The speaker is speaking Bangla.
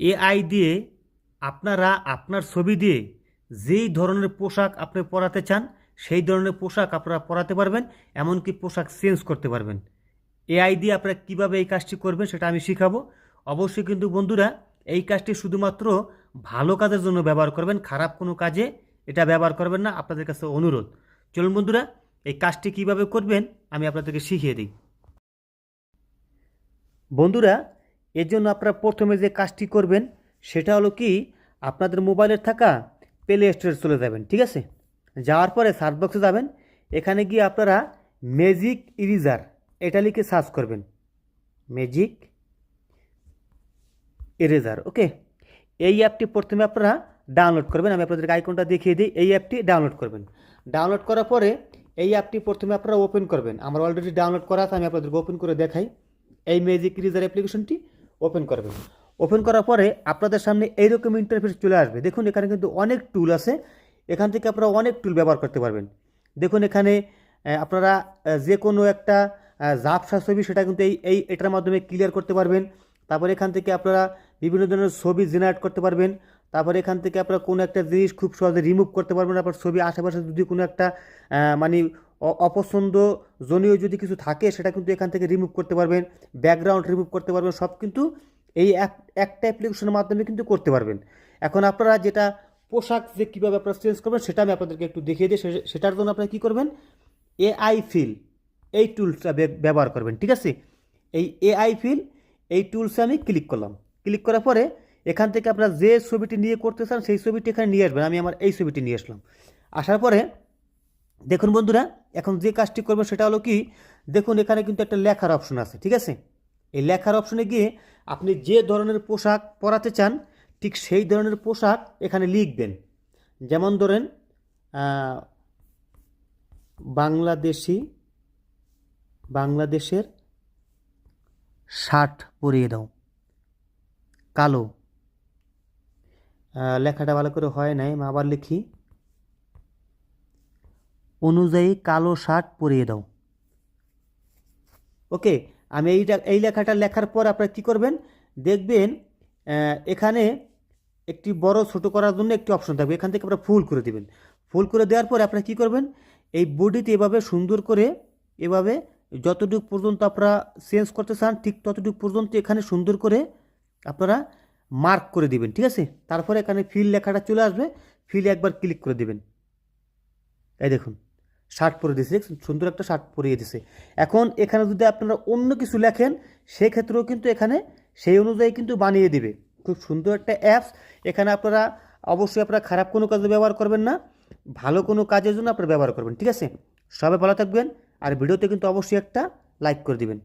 এআই দিয়ে আপনারা আপনার ছবি দিয়ে যেই ধরনের পোশাক আপনি পরাতে চান, সেই ধরনের পোশাক আপনারা পরাতে পারবেন, এমনকি পোশাক চেঞ্জ করতে পারবেন। এআই দিয়ে আপনারা কীভাবে এই কাজটি করবেন সেটা আমি শিখাবো। অবশ্যই কিন্তু বন্ধুরা, এই কাজটি শুধুমাত্র ভালো কাজের জন্য ব্যবহার করবেন, খারাপ কোনো কাজে এটা ব্যবহার করবেন না, আপনাদের কাছে অনুরোধ। চলুন বন্ধুরা, এই কাজটি কীভাবে করবেন আমি আপনাদেরকে শিখিয়ে দিই। বন্ধুরা এর জন্য আপনারা প্রথমে যে কাজটি করবেন, সেটা হলো কি, আপনাদের মোবাইলের থাকা প্লে স্টোরে চলে যাবেন, ঠিক আছে? যাওয়ার পরে সার্চ বক্সে যাবেন, এখানে গিয়ে আপনারা ম্যাজিক ইরিজার এটা লিখে সার্চ করবেন। ম্যাজিক ইরেজার ওকে এই অ্যাপটি প্রথমে আপনারা ডাউনলোড করবেন, আমি আপনাদেরকে আইকনটা দেখিয়ে দিই, এই অ্যাপটি ডাউনলোড করবেন। ডাউনলোড করার পরে এই অ্যাপটি প্রথমে আপনারা ওপেন করবেন। আমার অলরেডি ডাউনলোড করা আছে, আমি আপনাদেরকে ওপেন করে দেখাই। এই ম্যাজিক ইরেজার অ্যাপ্লিকেশনটি ওপেন করবেন। ওপেন করার পরে আপনাদের সামনে এইরকম ইন্টারফেস চলে আসবে। দেখুন, এখানে কিন্তু অনেক টুল আছে। এখান থেকে আপনারা অনেক টুল ব্যবহার করতে পারবেন। দেখুন, এখানে আপনারা যে কোনো একটা জাপসা ছবি সেটা কিন্তু এই এই, এটার মাধ্যমে ক্লিয়ার করতে পারবেন। তারপরে এখান থেকে আপনারা বিভিন্ন ধরনের ছবি জেনারেট করতে পারবেন। তারপরে এখান থেকে আপনারা কোনো একটা জিনিস খুব সহজে রিমুভ করতে পারবেন। আপনার ছবি আশেপাশে যদি কোনো একটা মানে অপছন্দ জনীয় যদি কিছু থাকে, সেটা কিন্তু এখান থেকে রিমুভ করতে পারবেন ব্যাকগ্রাউন্ড রিমুভ করতে পারবেন, সব কিন্তু এই এক- একটা অ্যাপ্লিকেশনের মাধ্যমে কিন্তু করতে পারবেন। এখন আপনারা যেটা পোশাক যে কীভাবে আপনারা চেঞ্জ করবেন, সেটা আমি আপনাদেরকে একটু দেখিয়ে দিই। সেটার জন্য আপনারা কী করবেন? এআই ফিল এই টুলসটা ব্যবহার করবেন, ঠিক আছে? এই এআই ফিল এই টুলসে আমি ক্লিক করলাম। ক্লিক করার পরে এখান থেকে আপনারা যে ছবিটি নিয়ে করতে চান, সেই ছবিটি এখানে নিয়ে আসবেন। আমি আমার এই ছবিটি নিয়ে আসলাম। আসার পরে দেখুন বন্ধুরা এখন যে কাজটি করবেন সেটা হলো কি, দেখুন এখানে কিন্তু একটা লেখার অপশন আছে, ঠিক আছে? এই লেখার অপশনে গিয়ে আপনি যে ধরনের পোশাক পরাতে চান, ঠিক সেই ধরনের পোশাক এখানে লিখবেন। যেমন ধরেন বাংলাদেশি, বাংলাদেশের শার্ট পরিয়ে দাও, কালো। লেখাটা ভালো করে হয় নাই আবার লিখি। অনুযায়ী কালো শার্ট পরিয়ে দাও। ওকে আমি এইটা, এই লেখাটা লেখার পর আপনারা কী করবেন? দেখবেন এখানে একটি বড় ছোট করার জন্য একটি অপশন থাকবে। এখান থেকে আপনারা ফুল করে দেবেন। ফুল করে দেওয়ার পরে আপনারা কী করবেন? এই বডিতে এভাবে সুন্দর করে এভাবে যতটুকু পর্যন্ত আপনারা চেঞ্জ করতে চান, ঠিক ততটুকু পর্যন্ত এখানে সুন্দর করে আপনারা মার্ক করে দিবেন, ঠিক আছে? তারপরে এখানে ফিল লেখাটা চলে আসবে। ফিল একবার ক্লিক করে দিবেন। এই দেখুন। শার্ট পরে দিয়েছে? সুন্দর একটা শার্ট পরিয়ে দিছে এখন এখানে যদি আপনারা অন্য কিছু লেখেন, সেক্ষেত্রেও কিন্তু এখানে সেই অনুযায়ী কিন্তু বানিয়ে দিবে। খুব সুন্দর একটা অ্যাপস। এখানে আপনারা অবশ্যই আপনারা খারাপ কোনো কাজে ব্যবহার করবেন না, ভালো কোনো কাজের জন্য আপনারা ব্যবহার করবেন, ঠিক আছে? সবাই ভালো থাকবেন, আর ভিডিওতে কিন্তু অবশ্যই একটা লাইক করে দিবেন।